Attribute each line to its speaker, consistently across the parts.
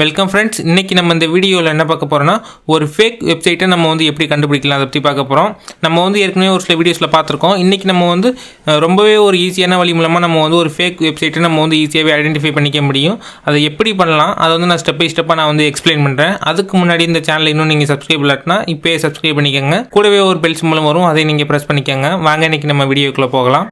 Speaker 1: Welcome friends இன்றைக்கி நம்ம இந்த வீடியோவில் என்ன பார்க்க போகிறோன்னா ஒரு ஃபேக் வெப்சைட்டை நம்ம வந்து எப்படி கண்டுபிடிக்கலாம் அதை பற்றி பார்க்க போகிறோம் நம்ம வந்து ஏற்கனவே ஒரு சில வீடியோஸில் பார்த்துருக்கோம். இன்றைக்கி நம்ம வந்து ரொம்பவே ஒரு ஈஸியான வழி மூலமாக நம்ம வந்து ஒரு ஃபேக் வெப்சைட்டை நம்ம வந்து ஈஸியாகவே ஐடென்டிஃபை பண்ணிக்க முடியும். அதை எப்படி பண்ணலாம் அதை வந்து நான் ஸ்டெப் பை ஸ்டெப்பாக நான் வந்து எக்ஸ்பிளைன் பண்ணுறேன் அதுக்கு முன்னாடி இந்த சேனல் இன்னும் நீங்கள் சப்ஸ்கிரைப் இல்லாட்டினா இப்போயே சப்ஸ்கிரைப் பண்ணிக்கோங்க. கூடவே ஒரு பெல் மூலம் வரும் அதை நீங்கள் ப்ரெஸ் பண்ணிக்கோங்க. வாங்க இன்னைக்கு நம்ம வீடியோக்குள்ளே போகலாம்.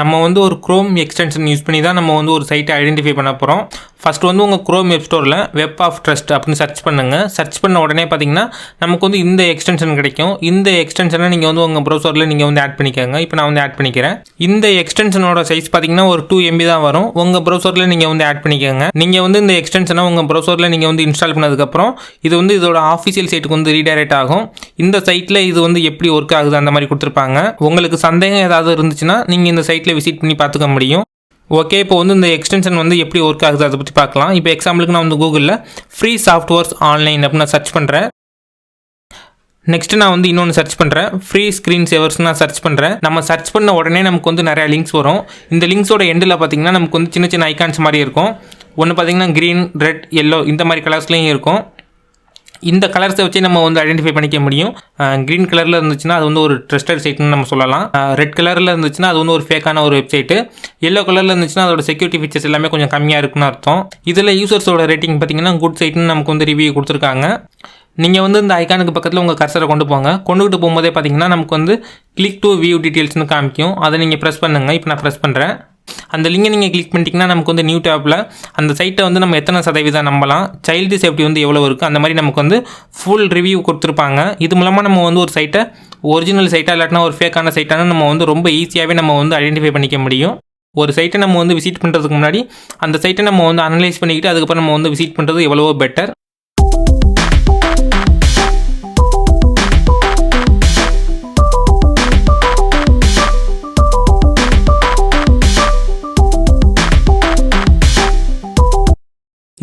Speaker 1: நம்ம வந்து ஒரு க்ரோம் எக்ஸ்டென்ஷன் யூஸ் பண்ணி தான் நம்ம வந்து ஒரு சைட்டை ஐடென்டிஃபை பண்ண போகிறோம் ஃபஸ்ட் வந்து உங்கள் க்ரோம் வெப் ஸ்டோரில் வெப் ஆஃப் ட்ரஸ்ட் அப்படின்னு சர்ச் பண்ணுங்கள் சர்ச் பண்ண உடனே பார்த்தீங்கன்னா நமக்கு வந்து இந்த எக்ஸ்டென்ஷன் கிடைக்கும். இந்த எக்ஸ்டென்ஷனை நீங்கள் வந்து உங்கள் ப்ரௌசரில் நீங்கள் வந்து ஆட் பண்ணிக்கோங்க. இப்போ நான் வந்து ஆட் பண்ணிக்கிறேன். இந்த எக்ஸ்டென்ஷனோட சைஸ் பார்த்தீங்கன்னா ஒரு டூ எம்பி தான் வரும். உங்கள் ப்ரௌசரில் நீங்கள் வந்து ஆட் பண்ணிக்கோங்க. நீங்கள் வந்து இந்த எக்ஸ்டென்ஷனை உங்கள் ப்ரௌசரில் நீங்கள் வந்து இன்ஸ்டால் பண்ணதுக்கப்புறம் இது வந்து இதோட ஆஃபிஷியல் சைட்டுக்கு வந்து ரீடைரக்ட் ஆகும். இந்த சைட்டில் இது வந்து எப்படி ஒர்க் ஆகுது அந்த மாதிரி கொடுத்துருப்பாங்க. உங்களுக்கு சந்தேகம் ஏதாவது இருந்துச்சுன்னா நீங்கள் இந்த சைட் சைட்டில் விசிட் பண்ணி பார்த்துக்க முடியும். ஓகே இப்போ வந்து இந்த எக்ஸ்டென்ஷன் வந்து எப்படி ஒர்க் ஆகுது அதை பற்றி பார்க்கலாம். இப்போ எக்ஸாம்பிளுக்கு நான் வந்து கூகுளில் ஃப்ரீ சாஃப்ட்வேர்ஸ் ஆன்லைன் அப்படின்னு நான் சர்ச் பண்ணுறேன் நெக்ஸ்ட் நான் வந்து இன்னொன்று சர்ச் பண்ணுறேன் ஃப்ரீ ஸ்க்ரீன் சேவர்ஸ் நான் சர்ச் பண்ணுறேன் நம்ம சர்ச் பண்ண உடனே நமக்கு வந்து நிறையா லிங்க்ஸ் வரும். இந்த லிங்க்ஸோட எண்டில் பார்த்தீங்கன்னா நமக்கு வந்து சின்ன சின்ன ஐகான்ஸ் மாதிரி இருக்கும். ஒன்று பார்த்தீங்கன்னா க்ரீன் ரெட் எல்லோ இந்த மாதிரி கலர்ஸ்லேயும் இருக்கும். இந்த கலர்ஸை வச்சு நம்ம வந்து ஐடென்டிஃபை பண்ணிக்க முடியும். க்ரீன் கலரில் இருந்துச்சுன்னா அது வந்து ஒரு ட்ரஸ்டட் சைட்னு நம்ம சொல்லலாம். ரெட் கலரில் இருந்துச்சுன்னா அது வந்து ஒரு ஃபேக்கான ஒரு வெப்சைட்டு எல்லோ கலரில் இருந்துச்சுன்னா அதோட செக்யூரிட்டி ஃபீச்சர்ஸ் எல்லாமே கொஞ்சம் கம்மியாக இருக்குன்னு அர்த்தம். இதில் யூசர்ஸோட ரேட்டிங் பார்த்தீங்கன்னா குட் சைட்னு நமக்கு வந்து ரிவ்யூ கொடுத்துருக்காங்க. நீங்கள் வந்து இந்த ஐகானுக்கு பக்கத்தில் உங்கள் கர்சரை கொண்டு போங்க. கொண்டுகிட்டு போகும்போதே பார்த்தீங்கன்னா நமக்கு வந்து கிளிக் டு வியூ டீட்டெயில்ஸ்னு காமிக்கும். அதை நீங்கள் ப்ரெஸ் பண்ணுங்கள் இப்போ நான் ப்ரெஸ் பண்ணுறேன் அந்த லிங்கை நீங்கள் கிளிக் பண்ணிட்டீங்கன்னா நமக்கு வந்து நியூ டேப்பில் அந்த சைட்டை வந்து நம்ம எத்தனை சதவீதம் நம்பலாம்? சைல்டு சேஃப்டி வந்து எவ்வளோ இருக்குது அந்த மாதிரி நமக்கு வந்து ஃபுல் ரிவ்யூ கொடுத்துருப்பாங்க. இது மூலமாக நம்ம வந்து ஒரு சைட்டை ஒரிஜினல் சைட்டாக இல்லாட்டினா ஒரு ஃபேக்கான சைட்டான நம்ம வந்து ரொம்ப ஈஸியாகவே நம்ம வந்து ஐடென்டிஃபை பண்ணிக்க முடியும். ஒரு சைட்டை நம்ம வந்து விசிட் பண்ணுறதுக்கு முன்னாடி அந்த சைட்டை நம்ம வந்து அனலைஸ் பண்ணிக்கிட்டு அதுக்கப்புறம் நம்ம வந்து விசிட் பண்ணுறது எவ்வளவோ பெட்டர்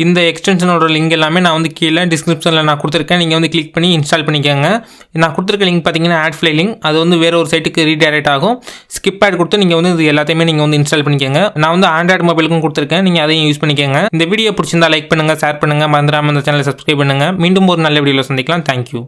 Speaker 1: இந்த எக்ஸ்டென்ஷனோட லிங்க் எல்லாமே நான் வந்து கீழே டிஸ்கிரிப்ஷனில் நான் கொடுத்துருக்கேன். நீங்கள் வந்து கிளிக் பண்ணி இன்ஸ்டால் பண்ணிக்கோங்க. நான் கொடுத்துருக்க லிங்க் பார்த்தீங்கன்னா ஆட் ஃப்ளை லிங்க் அது வந்து வேறு ஒரு சைட்டுக்கு ரீடைரக்ட் ஆகும். ஸ்கிப் ஆட் கொடுத்து நீங்கள் வந்து இது எல்லாத்தையுமே நீங்கள் வந்து இன்ஸ்டால் பண்ணிக்கோங்க. நான் வந்து ஆண்ட்ராய்டு மொபைலுக்கும் கொடுத்துருக்கேன். நீங்கள் அதையும் யூஸ் பண்ணிக்கோங்க. இந்த வீடியோ பிடிச்சிருந்தா லைக் பண்ணுங்கள் ஷேர் பண்ணுங்கள் மறந்துடாமல் இந்த சேனலை சப்ஸ்கிரைப் பண்ணுங்கள் மீண்டும் ஒரு நல்ல வீடியோவில் சந்திக்கலாம். தேங்க்யூ